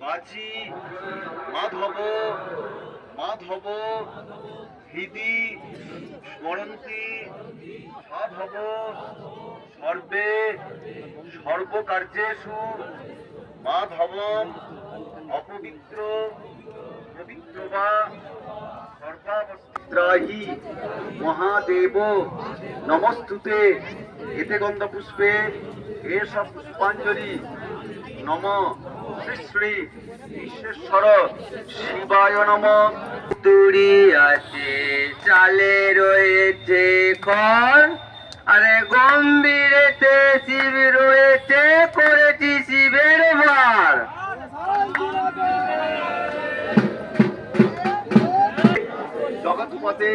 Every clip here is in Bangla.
বাজি মাধব মাধব হৃদি স্মরন্তি সাধব সর্বে, সর্বকার্যেষু মাধবম অপবিত্র, পবিত্র বা সর্বাবস্ত্রাহি মহাদেব, নমস্তুতে, এতে গন্ধ পুষ্পে এসব পুষ্পাঞ্জলি। নম শ্রী শ্রী বিশ্বেশ্বর শিবায় নম। তুড়ি আছে চালে রয়েছে খড়। আরে গম্ভীরেতে শিব রয়েছে, করেছি শিবের ভার। জগৎপতে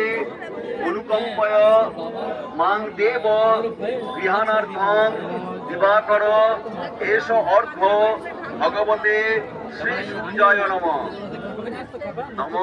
অনুকম্পয় মাং দেব বিহানার্থম দিবাকর এস অর্থ ভগবতে শ্রী সূর্যায় নম। নম।